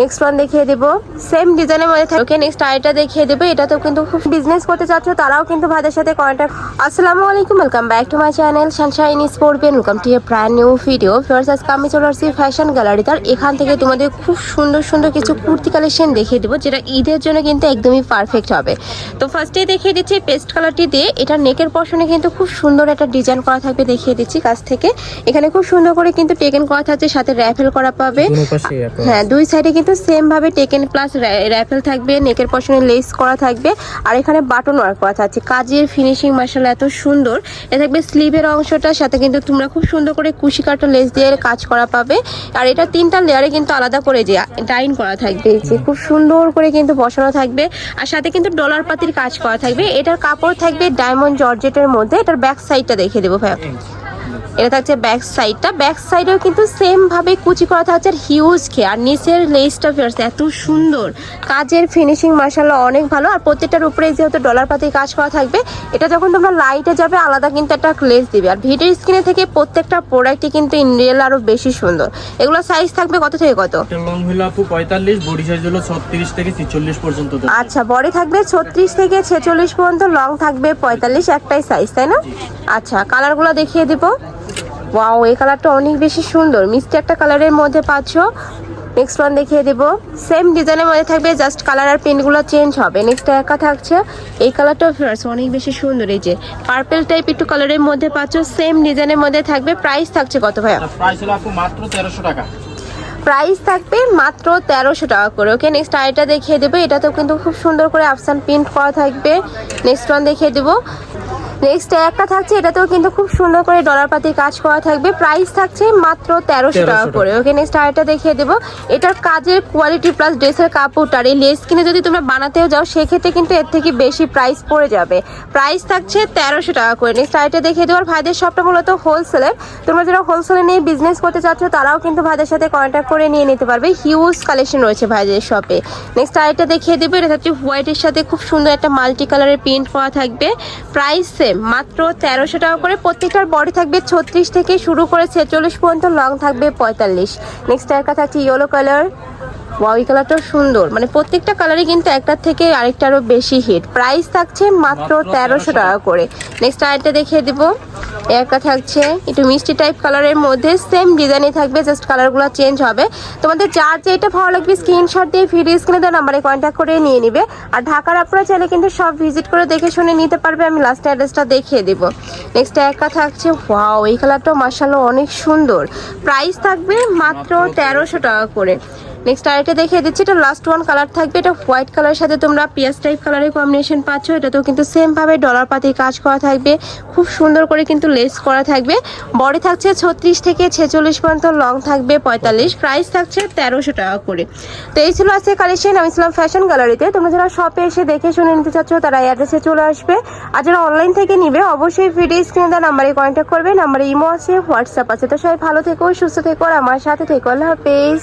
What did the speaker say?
Next one দেখিয়ে দেবো। Same ডিজাইনের মধ্যে থাকে। নেক্সট আইটা দেখিয়ে দেবো। এটাতেও কিন্তু খুব বিজনেস করতে চাচ্ছ তারাও কিন্তু ভাইদের সাথে কন্ট্যাক্ট আসসালামু আলাইকুম welcome back to my channel sunshine স্পোর্টবেন welcome to a brand new video first আজকে আমি চলে আসছি ফ্যাশন গ্যালারি তার এখান থেকে তোমাদের খুব সুন্দর সুন্দর কিছু কুর্তি কালেকশন দেখিয়ে দেবো যেটা ঈদের জন্য কিন্তু একদমই পারফেক্ট হবে। তো ফার্স্টেই দেখিয়ে দিচ্ছি পেস্ট কালারটি দিয়ে। এটা নেকের পশনে কিন্তু খুব সুন্দর একটা ডিজাইন করা থাকবে দেখিয়ে দিচ্ছি কাছ থেকে। এখানে খুব সুন্দর করে কিন্তু টেকেন করা থাকছে সাথে র্যাফেল করা পাবে। হ্যাঁ দুই সাইডে কিন্তু সেম ভাবে টেকেন প্লাস র্যাফেল থাকবে নেকের পশনে লেস করা থাকবে, আর এখানে বাটন ওয়ার্ক করা থাকছে। কাজের ফিনিশিং মার্শাল এত সুন্দর। এ থাকবে স্লিভের অংশটার সাথে কিন্তু তোমরা খুব সুন্দর করে কুশি কাটা লেস দিয়ে কাজ করা পাবে। আর এটা তিনটা লেয়ারে কিন্তু আলাদা করে যে ডাইন করা থাকবে। যে, খুব সুন্দর করে কিন্তু বসানো থাকবে। আর সাথে কিন্তু ডলার পাতির কাজ করা থাকবে। এটার কাপড় থাকবে ডায়মন্ড জর্জেটের মধ্যে। এটার ব্যাক সাইডটা দেখে দেবো ভাই এটা থাকছে ব্যাক সাইডটা ব্যাক সাইডেও কিন্তু সেম ভাবে কুচি করা থাকছে আর হিউজ খেয়ে আর নিচের লেসটা ফেরছে এত সুন্দর। কাজের ফিনিশিং মার্শাল্লাহ অনেক ভালো। আর প্রত্যেকটার উপরে যেহেতু ডলার পাতি কাজ করা থাকবে এটা যখন তোমরা লাইটে যাবে আলাদা কিন্তু একটা লেস দিবে। আর ভিডিও স্ক্রিনে থেকে প্রত্যেকটা প্রোডাক্টই কিন্তু ইন রিয়েল আরও বেশি সুন্দর। এগুলো সাইজ থাকবে কত থেকে কত? এটা লং হলো আপু পঁয়তাল্লিশ বডি সাইজ হলো ছত্রিশ থেকে ছিচল্লিশ পর্যন্ত আচ্ছা বডি থাকবে ছত্রিশ থেকে ছেচল্লিশ পর্যন্ত লং থাকবে পঁয়তাল্লিশ একটাই সাইজ তাই না? আচ্ছা কালারগুলো দেখিয়ে দিব। ওয়াও এই কালারটা অনেক বেশি সুন্দর। মিষ্টি একটা কালারের মধ্যে পাচ্ছ। নেক্সট ওয়ান দেখিয়ে দেবো। সেম ডিজাইনের মধ্যে থাকবে জাস্ট কালার আর প্রিন্টগুলো চেঞ্জ হবে। নেক্সট একা থাকছে। এই কালারটাও ফ্লার্স অনেক বেশি সুন্দর। এই যে পার্পেল টাইপ একটু কালারের মধ্যে পাচ্ছ সেম ডিজাইনের মধ্যে থাকবে। প্রাইস থাকছে কত ভাইয়া? এটা প্রাইস হলো আপু মাত্র তেরোশো টাকা। প্রাইস থাকবে মাত্র তেরোশো টাকা করে। ওকে নেক্সট আইটা দেখিয়ে দেবো। এটাতেও কিন্তু খুব সুন্দর করে আফসান প্রিন্ট করা থাকবে। নেক্সট ওয়ান দেখিয়ে দেবো। নেক্সট একটা থাকছে এটাতেও কিন্তু খুব সুন্দর করে ডলার পাতি কাজ করা থাকবে। প্রাইস থাকছে মাত্র তেরোশো টাকা করে। ওকে নেক্সট আরেকটা দেখিয়ে দেবো। এটার কাজের কোয়ালিটি প্লাস ড্রেসের কাপড়টার এই লেস কিনে যদি তোমরা বানাতেও যাও সেক্ষেত্রে কিন্তু এর থেকে বেশি প্রাইস পড়ে যাবে। প্রাইস থাকছে তেরোশো টাকা করে। নেক্সট আরেকটা দেখিয়ে দেবো। আর ভাইদের শপটা মূলত হোলসেলের তোমরা যারা হোলসেলে নিয়ে বিজনেস করতে চাচ্ছ তারাও কিন্তু ভাইদের সাথে কন্ট্যাক্ট করে নিয়ে নিতে পারবে। হিউজ কালেকশন রয়েছে ভাইদের শপে নেক্সট আরেকটা দেখিয়ে দেবো। এটা হচ্ছে হোয়াইটের সাথে খুব সুন্দর একটা মাল্টি কালারের প্রিন্ট করা থাকবে। প্রাইস সেম মাত্র তেরোশো টাকা করে প্রত্যেকটার বডি থাকবে ছত্রিশ থেকে শুরু করে ছেচল্লিশ পর্যন্ত লং থাকবে পঁয়তাল্লিশ। নেক্সট এর কথা থাকছে ইয়েলো কালার ওয়াও এই কালারটাও সুন্দর। মানে প্রত্যেকটা কালারই কিন্তু একটার থেকে আরেকটারও বেশি হিট প্রাইস থাকছে মাত্র মাত্র তেরোশো টাকা করে। নেক্সট আরেকটা দেখিয়ে দিব। একটা থাকছে। একটু মিষ্টি টাইপ কালারের মধ্যে সেম ডিজাইনই থাকবে জাস্ট কালারগুলো চেঞ্জ হবে। তোমাদের যার যেটা ভালো লাগবে স্ক্রিনশট দিয়ে ভিডিও স্ক্রিনে দেওয়া নাম্বারে কন্ট্যাক্ট করে নিয়ে নিবে। আর ঢাকার আপনারা চাইলে কিন্তু সব ভিজিট করে দেখে শুনে নিতে পারবে। আমি লাস্ট অ্যাড্রেসটা দেখিয়ে দিব। নেক্সট একটা থাকছে। ওয়াও এই কালারটাও মার্শাল্লাহ অনেক সুন্দর। প্রাইস থাকবে মাত্র তেরোশো টাকা করে। নেক্সট আরেকটা দেখিয়ে দিচ্ছি, এটা লাস্ট ওয়ান কালার থাকবে, এটা হোয়াইট কালারের সাথে তোমরা পিয়াজ টাইপ কালারের কম্বিনেশন পাচ্ছ, এটাতেও কিন্তু সেম ভাবে ডলার পাতি কাজ করা থাকবে, খুব সুন্দর করে কিন্তু লেস করা থাকবে বডি থাকছে ছত্রিশ থেকে ছেচল্লিশ পর্যন্ত লং থাকবে পঁয়তাল্লিশ প্রাইস থাকছে তেরোশো টাকা করে। তো এই ছিল আজকে কালেকশন আমি ছিলাম ফ্যাশন গ্যালারিতে তোমরা যারা শপে এসে দেখে শুনে নিতে চাচ্ছ, তারা অ্যাড্রেসে চলে আসবে, আর যারা অনলাইন থেকে নিবে, অবশ্যই ভিডিও স্ক্রিনে দেওয়া নাম্বারে কন্ট্যাক্ট করবে নাম্বারে ইমো আছে হোয়াটসঅ্যাপ আছে, তো সবাই ভালো থেকো, সুস্থ থেকো, আর আমার সাথে থেকো, আল্লাহ হাফেজ।